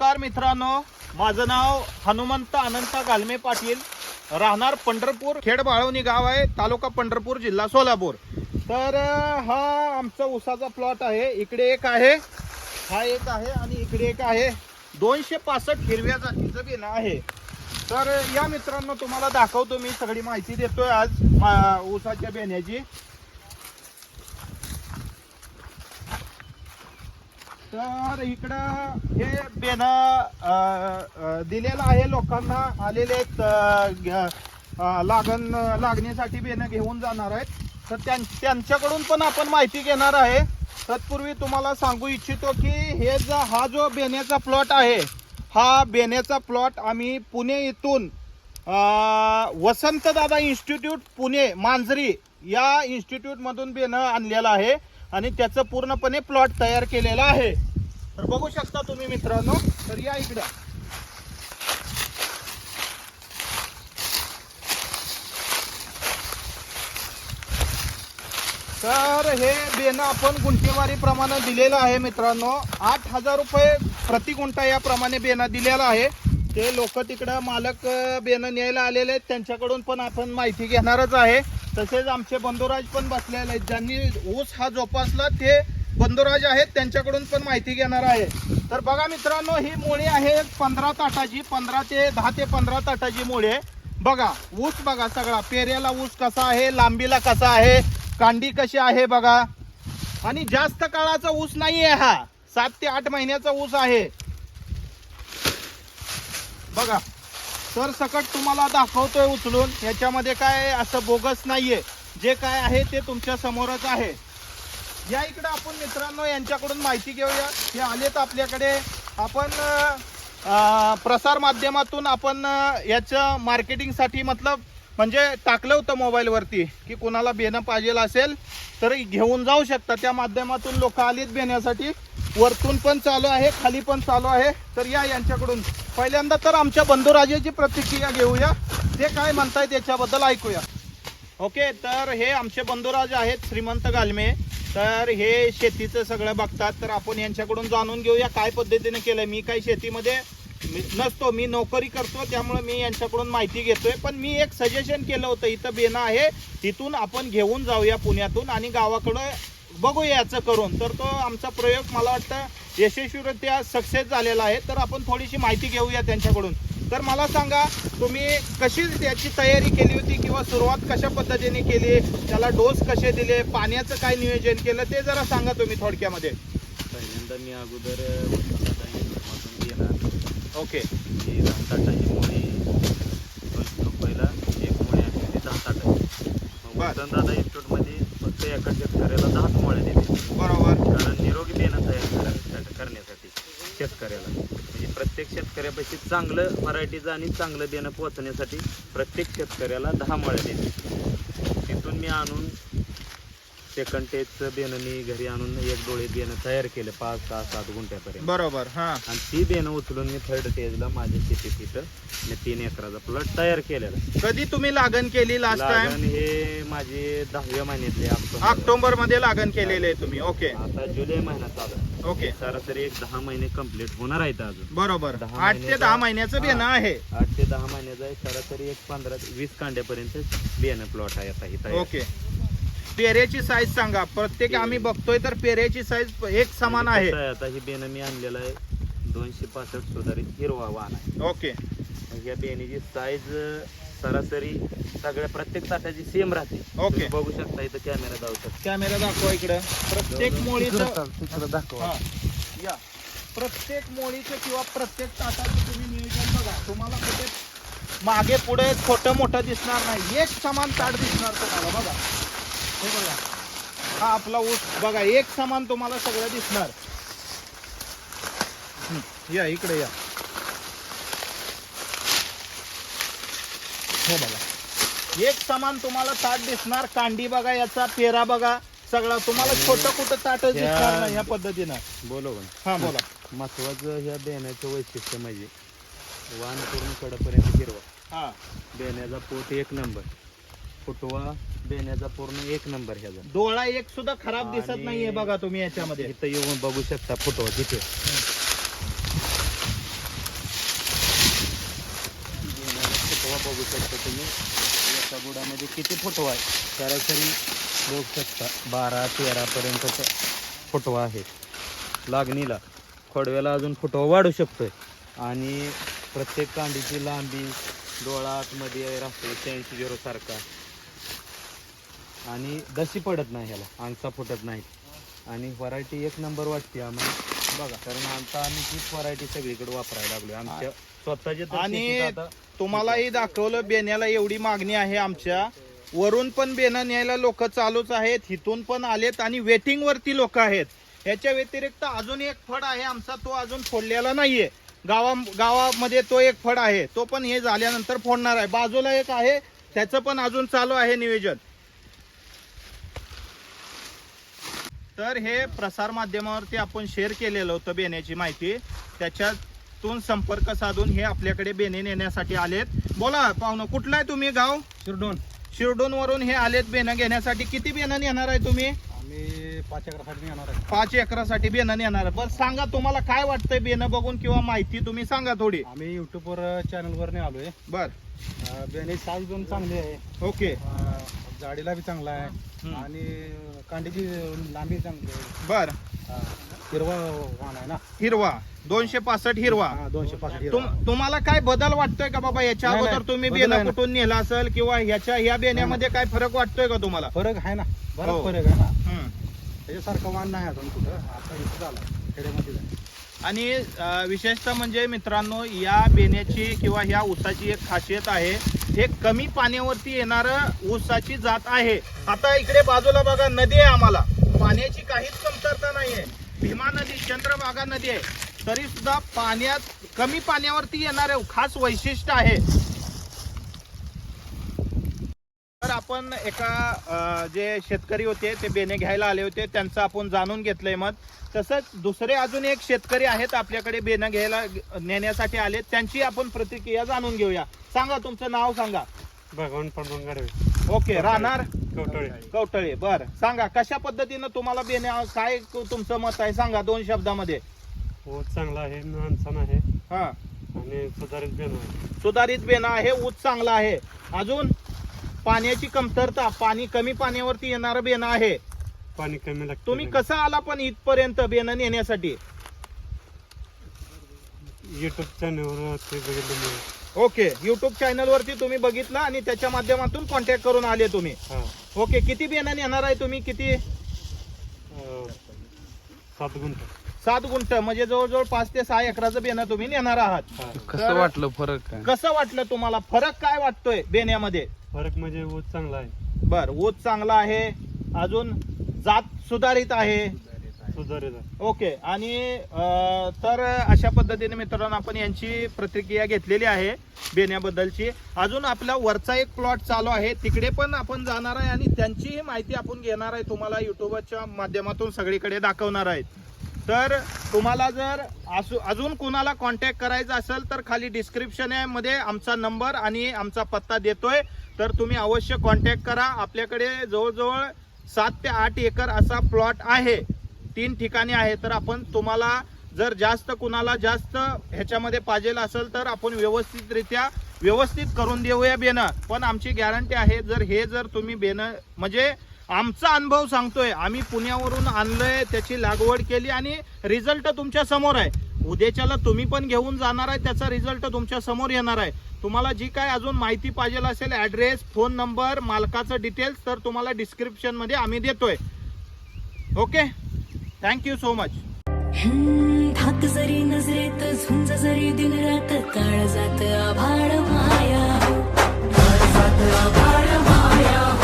नमस्कार मित्रांनो. माझं नाव हनुमंत अनंत गालमे पाटील. राहणार पंढरपूर खेड बाळवणी गाव आहे तालुका पंढरपूर जिल्हा सोलापूर. तर हा आमचा उसाचा प्लॉट आहे. इकडे एक आहे. हा एक आहे आणि इकडे एक आहे. दोनशे पासष्ट हिरव्या जातीचं बेणं आहे. तर या मित्रांनो तुम्हाला दाखवतो मी. सगळी माहिती देतोय आज मा- ऊसाच्या बेण्याची तर इकडं हे बेन दिलेलं आहे लोकांना. आलेले आहेत, लागण लागणीसाठी बेन घेऊन जाणार आहेत. तर त्यां- त्यांच्याकडून पण आपण माहिती घेणार आहे. तत्पूर्वी तुम्हाला सांगू इच्छितो की हे जा हा जो बेण्याचा प्लॉट आहे हा बेण्याचा प्लॉट आम्ही पुणे इथून वसंतदादा इन्स्टिट्यूट पुणे मांजरी या इन्स्टिट्यूटमधून बेनं आणलेलं आहे. आणि त्याचं पूर्णपणे प्लॉट तयार केलेला आहे. तर बघू शकता तुम्ही मित्रांनो तर या इकडं. तर हे बेनं आपण गुंठेवारी प्रमाणे दिलेलं आहे मित्रांनो. आठ हजार रुपये प्रति गुंठा याप्रमाणे बेनं दिलेला आहे. ते लोक तिकडं मालक बेनं न्यायला आलेले आहेत. त्यांच्याकडून पण आपण माहिती घेणारच आहे. तसेच आमचे बंधुराज पण बसलेले आहेत. ज्यांनी ऊस हा जोपासला ते बंधुराज आहेत त्यांच्याकडून पण माहिती घेणार आहे. तर बघा मित्रांनो ही मुळे आहे पंधरा ताटाची पंधरा ते दहा ते पंधरा ताटाची मुळे आहे. बघा ऊस बघा सगळा पेऱ्याला ऊस कसा आहे लांबीला कसा आहे कांडी कशी आहे बघा. आणि जास्त काळाचा ऊस नाही आहे हा सात ते आठ महिन्याचा ऊस आहे. बघा तर सकट तुम्हाला दाखवतोय उचलून याच्यामध्ये काय असं बोगस नाहीये. जे काय आहे ते तुमच्या समोरच आहे. या इकडे आपण मित्रांनो यांच्याकडून माहिती घेऊया. हे आलेत आपल्याकडे. आपण प्रसार माध्यमातून आपण याचं मार्केटिंगसाठी मतलब म्हणजे टाकलं होतं मोबाईलवरती की कोणाला बेणं पाहिजे असेल तर घेऊन जाऊ शकता. त्या माध्यमातून लोक आलीत बेण्यासाठी. वरतून पण चालू आहे खाली पण चालू आहे. तर या यांच्याकडून. पहिल्यांदा तर आमच्या बंधुराजेची प्रतिक्रिया घेऊया. ते काय म्हणतायत याच्याबद्दल ऐकूया. ओके तर हे आमचे बंधुराज आहेत श्रीमंत गालमे. तर हे शेतीचं सगळं बघतात तर आपण यांच्याकडून जाणून घेऊया काय पद्धतीने केलंय. मी काही शेतीमध्ये नसतो मी नोकरी करतो त्यामुळे मी यांच्याकडून माहिती घेतोय. पण मी एक सजेशन केलं होतं इथं बेनं आहे तिथून आपण घेऊन जाऊया पुण्यातून आणि गावाकडं बघूया याचं करून. तर तो आमचा प्रयोग मला वाटतं यशस्वीरित्या सक्सेस झालेला आहे. तर आपण थोडीशी माहिती घेऊया त्यांच्याकडून. तर मला सांगा तुम्ही कशी त्याची तयारी केली होती किंवा सुरुवात कशा पद्धतीने केली? त्याला डोस कसे दिले? पाण्याचं काय नियोजन केलं? ते जरा सांगा तुम्ही थोडक्यामध्ये. पहिल्यांदा मी अगोदर ओके. ही दहा ताटाची मोळी रुपयाला एक मोळी आहे ती दहा ताटाची मग बर. वसंतदादा इन्स्टिट्यूटमध्ये फक्त एका शेतकऱ्याला दहाच मोळ्या देते बरोबर. कारण निरोगी बियाणं तयार करा- करण्यासाठी शेतकऱ्याला. प्रत्येक शेतकऱ्यापाशी चांगलं व्हरायटीचं आणि चांगलं बियाणं पोहोचण्यासाठी प्रत्येक शेतकऱ्याला दहा मोळ्या देते. तिथून मी आणून सेकंड टेजचं बियाणं मी घरी आणून एक डोळे बियाणं तयार केलं पाच सहा सात गुंठ्यापर्यंत. बरोबर हा. आणि ती बियाणं उचलून मी थर्ड टेजला माझ्या शेतीत इथं मी तीन एकराचा प्लॉट तयार केलेला. कधी तुम्ही लागण केली लास्ट टाइम लागण हे माझे दहाव्या महिन्यातले ऑक्टोबर. ऑक्टोबरमध्ये लागण केलेले आहे तुम्ही ओके आता जुलै महिना चालू आहे. ओके. सरासरी एक दहा महिने कंप्लीट होणार आहेत अजून. बरोबर. दहा आठ ते महिन्याचा- दहा महिन्याचं बेनं हा. आहे. आठ ते दहा महिन्याचा आहे. सरासरी एक पंधरा वीस कांड्यापर्यंत बियाणं प्लॉट आहे आता. इथं ओके. पेऱ्याची साईज सांगा. प्रत्येक आम्ही बघतोय तर पेऱ्याची साईज एक समान आहे. कसं आता ही बियाणं मी आणलेलं आहे. दोनशे पासष्ट सुधारित हिरवा वाहन आहे. ओके. या बियाणीची साईज सरासरी सगळ्या प्रत्येक ताटाची सेम राहते. ओके. तुम्ही बघू शकता इथं कॅमेरा जाऊ शकता. कॅमेरा दाखवा इकडं. प्रत्येक मोळीचं तिकडं दाखवा. हा, या. प्रत्येक मोळीचं किंवा प्रत्येक ताटाचं तुम्ही नियोजन बघा. तुम्हाला कुठे मागे पुढे छोटं मोठं दिसणार नाही. एक समान ताट दिसणार तुम्हाला बघा. हे बघा. हा आपला ऊस बघा एक समान तुम्हाला सगळं दिसणार. या इकडे या. हे बघा. एक समान तुम्हाला ताट दिसणार कांडी बघा याचा पेरा बघा सगळा. तुम्हाला छोटं कुठं ताट दिसणार नाही या पद्धतीनं. बोलो हा बोला. महत्वाचं ह्या बेण्याचं वैशिष्ट्य म्हणजे वाण करून कडपर्यंत हिरवा हा. बेण्याचा पोट एक नंबर. फुटवा बेण्याचा पूर्ण एक नंबर ह्याचा. डोळा एक सुद्धा खराब दिसत नाहीये बघा तुम्ही याच्यामध्ये. इथं येऊन बघू शकता फुटवा तिथे बघू शकता तुम्ही. एका बुडामध्ये किती फुटवा आहे? सरासरी बघू शकता बारा तेरापर्यंतचा फुटवा आहे. लागणीला खोडव्याला अजून फुटवा वाढू शकतो आणि प्रत्येक कांडीची लांबी डोळा आतमध्ये राहतो शहाऐंशी झिरो सारखा. आणि दशी पडत नाही ह्याला अंगसा फुटत नाही. आणि व्हरायटी एक नंबर वाटते आम्हाला. बघा कारण आता आम्ही तीच व्हरायटी सगळीकडे वापरायला लागलो आमच्या स्वतःचे तर आणि आता तुम्हालाही दाखवलं बेण्याला एवढी मागणी आहे आमच्या. वरून पण बेनं न्यायला लोक चालूच आहेत इथून पण आलेत आणि वेटिंग वरती लोक आहेत. याच्या व्यतिरिक्त अजून एक फड आहे आमचा तो अजून फोडलेला नाहीये. गावा गावामध्ये तो एक फड आहे तो पण हे झाल्यानंतर फोडणार आहे. बाजूला एक आहे त्याचं पण अजून चालू आहे नियोजन. तर हे प्रसार माध्यमावरती आपण शेअर केलेलं होतं बेण्याची माहिती. त्याच्यातून संपर्क साधून हे आपल्याकडे बेणे नेण्यासाठी आलेत. बोला पाहुणं कुठला आहे तुम्ही गाव? शिरडोन. शिरडोन वरून हे आलेत बेणं घेण्यासाठी. किती बेणं नेणार आहे तुम्ही? आम्ही पाच एकरासाठी येणार आहे. पाच एकरासाठी बेणं नेणार आहे. बरं सांगा तुम्हाला काय वाटतंय बेणं बघून किंवा माहिती तुम्ही सांगा थोडी. आम्ही युट्यूबवर चॅनलवर नाही आलोय. बर. बियाणे साईज पण चांगली आहे. ओके. जाडीला बी चांगला आहे. आणि कांडीची लांबी चांगली आहे. बर. हिरवा वाण आहे ना. हिरवा. दोनशे पासष्ट हिरवा. हा, दोनशे पासष्ट तुम तुम्हाला काय बदल वाटतोय का बाबा? याच्या नाही, अगोदर नाही. तुम्ही बदल बेणं आहे ना. कुठून नेला असेल किंवा ह्याच्या ह्या बेण्यामध्ये काय फरक वाटतोय का तुम्हाला? फरक आहे ना. हो. बराच फरक आहे ना. हम्म. त्याच्यासारखं वाण नाही अजून कुठं. आता इथं झाला. खेड्यामध्ये झालं. आणि अं, विशेषतः म्हणजे मित्रांनो या बेण्याची किंवा ह्या ऊसाची एक खासियत आहे. हे कमी पाण्यावरती येणारं ऊसाची जात आहे. आता इकडे बाजूला बघा नदी आहे आम्हाला. पाण्याची काहीच कमतरता नाहीये. भीमा नदी चंद्रभागा नदी आहे. तरी सुद्धा पाण्यात कमी पाण्यावरती येणारे खास वैशिष्ट्य आहे. तर आपण एका जे शेतकरी होते ते बेने घ्यायला आले होते. त्यांचं आपण जाणून घेतलंय मत. तसंच दुसरे अजून एक शेतकरी आहेत आपल्याकडे बेनं घ्यायला नेण्यासाठी आले त्यांची आपण प्रतिक्रिया जाणून घेऊया. सांगा तुमचं नाव सांगा. भगवान पांडुरंग गाडवे. ओके राहणार? कवटळे कवटळे बर. सांगा कशा पद्धतीनं तुम्हाला बेण्या काय तुमचं मत आहे? सांगा दोन शब्दामध्ये. ऊस चांगला आहे माणसानं आहे. हा. आणि सुधारित बेन आहे. सुधारित बेना आहे ऊस चांगला आहे. अजून? पाण्याची कमतरता पाणी कमी पाण्यावरती येणारं बेना आहे. पाणी कमी लागतं. तुम्ही कसं आला पण इथपर्यंत बेनं नेण्यासाठी? युट्यूब चॅनलवर ते बघितलं ओके युट्यूब चॅनल वरती तुम्ही बघितलं आणि त्याच्या माध्यमातून कॉन्टॅक्ट करून आले तुम्ही. हा. ओके किती बियाणं नेणार आहे तुम्ही? किती? अं, सात गुंठ. सात गुंठ म्हणजे जवळजवळ पाच ते सहा एकराचं बेणं तुम्ही नेणार आहात. हा. कसं वाटलं फरक काय? कसं वाटलं तुम्हाला? फरक काय वाटतोय बेण्यामध्ये फरक म्हणजे ऊस चांगला आहे. बर ऊस चांगला आहे. अजून जात सुधारित आहे. ओके आणि तर अशा पद्धतीने मित्रांनो आपण यांची प्रतिक्रिया घेतलेली आहे बेण्याबद्दलची. अजून आपला वरचा एक प्लॉट चालू आहे. तिकडे पण आपण जाणार आहे आणि त्यांचीही माहिती आपण घेणार आहे. तुम्हाला युट्यूबच्या माध्यमातून सगळीकडे दाखवणार आहेत. तर तुम्हाला जर असू अजून कुणाला कॉन्टॅक्ट करायचा असेल तर खाली डिस्क्रिप्शनमध्ये आमचा नंबर आणि आमचा पत्ता देतोय. तर तुम्ही अवश्य कॉन्टॅक्ट करा. आपल्याकडे जवळजवळ सात ते आठ एकर असा प्लॉट आहे. तीन ठिकाणी आहे तर आपण तुम्हाला जर जास्त कुणाला जास्त ह्याच्यामध्ये पाहिजेल असेल तर आपण व्यवस्थितरित्या व्यवस्थित करून देऊया बेनं. पण आमची गॅरंटी आहे जर हे जर तुम्ही बेनं म्हणजे आमचा अनुभव सांगतोय आम्ही पुण्यावरून आणलंय त्याची लागवड केली आणि रिझल्ट तुमच्यासमोर आहे. उद्याच्याला तुम्ही पण घेऊन जाणार आहे त्याचा रिझल्ट तुमच्यासमोर येणार आहे. तुम्हाला जी काय अजून माहिती पाहिजे असेल ऍड्रेस फोन नंबर मालकाचं डिटेल्स तर तुम्हाला डिस्क्रिप्शनमध्ये आम्ही देतोय. ओके? थँक्यू सो मच धाक जरी नजरेत झुंज जरी दिन रात काळ जात आभाळ माया. काळ जात आभाळ माया.